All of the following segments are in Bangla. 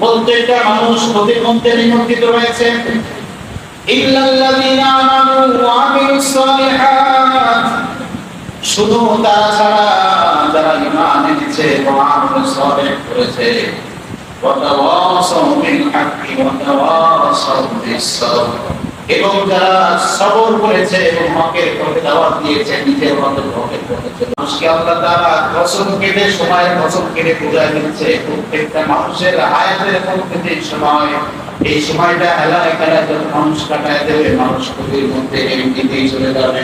প্রত্যেকটা মানুষ হতে মধ্যে নিমন্ত্রিত রয়েছে শুধু তারা ছাড়া যারা ইমান এনেছে করেছে। হাক্কি ওয়াতাওয়াসাউ বিস সাবর। এবং যারা সবর করেছে এবং হকের পথে দাওয়াত দিয়েছে, নিজের মতো হকের পথে আল্লাহ কসম কেটে, সময়ের কেটে দিচ্ছে। প্রত্যেকটা মানুষের প্রত্যেকটি সময়, এই সময়টা হেলা মানুষ কাটায় দেবে, মানুষ মধ্যে এমনিতেই চলে যাবে।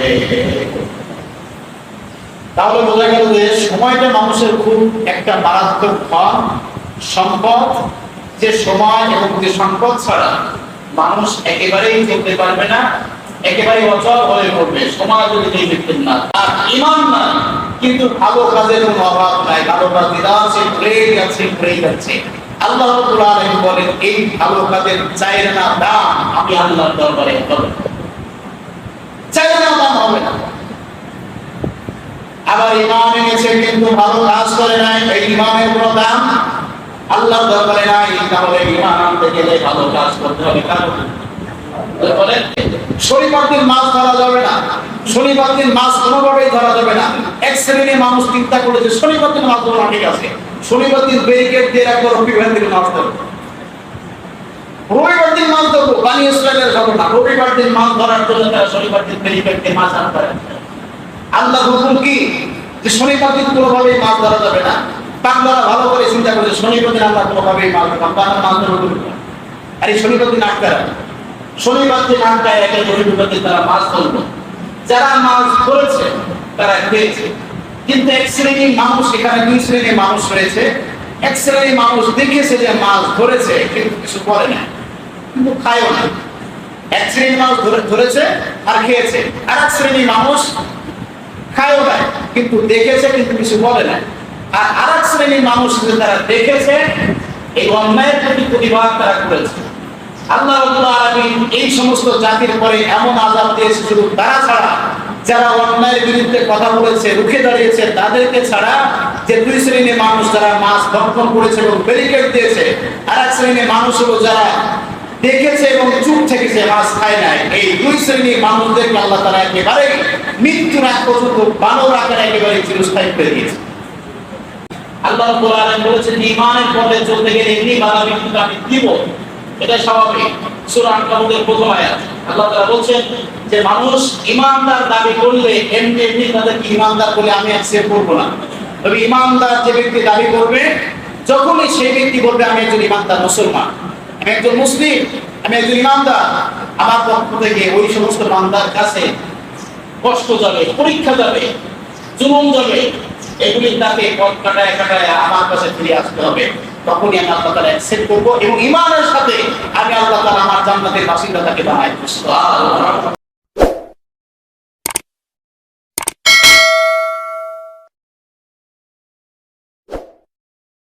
তাহলে বোঝা গেল যে সময়টা মানুষের খুব একটা মারাত্মক ধন সম্পদ, যে সময় এবং যে সম্পদ ছাড়া মানুষ একেবারেই চলতে পারবে না একেবারে অচল হয়ে পড়বে। সময় যদি না ইমান কিন্তু ভালো কাজের কোনো অভাব নাই। ভালো কাজ দিদা আছে ঘুরেই যাচ্ছে ঘুরেই যাচ্ছে। আল্লাহ বলেন, এই ভালো কাজের না দাম আমি আল্লাহর দরবারে হবে না। দাম হবে না। আবার ইমান এনেছে, কিন্তু ভালো কাজ করে নাই এই ইমানের কোনো দাম আল্লাহর দরবারে নাই, তাহলে ইমান আনতে গেলে ভালো কাজ করতে হবে শনিবার দিন মাছ ধরা যাবে না, শনিবার দিন মাছ কোনোভাবেই ধরা যাবে না। এক শ্রেণির মানুষ চিন্তা করেছে, শনিবার দিন মাছ ধরা ঠিক আছে, শনিবার দিন ব্যারিকেড দিয়ে রাখব রবিবার দিন মাছ ধরবো। রবিবার দিন মাছ ধরবো বানি ইসরায়েলের ঘটনা রবিবার দিন মাছ ধরার জন্য তারা শনিবার দিন ব্যারিকেড দিয়ে মাছ আনতে আল্লাহ হুকুম কি? যে শনিবার দিন কোনোভাবেই মাছ ধরা যাবে না বাংলারা ভালো করে চিন্তা করেছে শনিবার দিন আল্লাহ কোনোভাবেই মাছ ধরলাম বাংলা মাছ ধরবো আর এই শনিবার দিন শনিবার দিন আটকায় রবিবার দিন তারা মাছ ধরলো যারা মাছ ধরেছে, তারা খেয়েছে। কিন্তু এক শ্রেণির মানুষ, এখানে দুই শ্রেণির মানুষ রয়েছে। এক শ্রেণির মানুষ দেখেছে যে মাছ ধরেছে, কিন্তু কিছু করে না। কিন্তু খায়ও না। এক শ্রেণির মানুষ ধরে- ধরেছে আর খেয়েছে। আর এক শ্রেণির মানুষ খায়ও না, কিন্তু দেখেছে, কিন্তু কিছু বলে না। আর আর এক শ্রেণির মানুষ তারা দেখেছে, এই অন্যায়ের প্রতি প্রতিবাদ তারা করেছে। আল্লাহ আলামিন এই সমস্ত জাতির পরে এমন দিয়েছে শুধু তারা ছাড়া, যারা অন্যায়ের বিরুদ্ধে কথা বলেছে, রুখে দাঁড়িয়েছে, তাদেরকে ছাড়া যে দুই শ্রেণির মানুষ যারা মাছ করেছে এবং ব্যারিকেড দিয়েছে আর এক শ্রেণির যারা দেখেছে এবং চুপ থেকেছে, মাছ খায় নাই। এই দুই শ্রেণির মানুষদেরকে আল্লাহ তারা একেবারে মৃত্যুর আগ পর্যন্ত বানর একেবারে চিরস্থায়ী করে আল্লাহ বলেছেন, ঈমানের পথে চলতে গেলে এমনি বাধা বিঘ্ন আমি দিব। এটা স্বাভাবিক। প্রথম আয়াত। আল্লাহ যে, মানুষ ঈমানদার দাবি করলে এমনি এমনি বলে আমি অ্যাকসেপ্ট না। তবে যে ব্যক্তি দাবি করবে, যখনই সেই ব্যক্তি বলবে, আমি একজন ঈমানদার মুসলমান, আমি একজন মুসলিম, আমি একজন ঈমানদার, আমার পক্ষ থেকে ওই সমস্ত বান্দার কাছে কষ্ট যাবে, পরীক্ষা যাবে, জুলুম যাবে এগুলি তাকে পথ কাটায় কাটায় আমার কাছে ফিরে আসতে হবে। তখনই আমি আল্লাহ তালা অ্যাকসেপ্ট করব এবং ইমানের সাথে আমি আল্লাহ তালা আমার জান্নাতের বাসিন্দা তাকে বানাই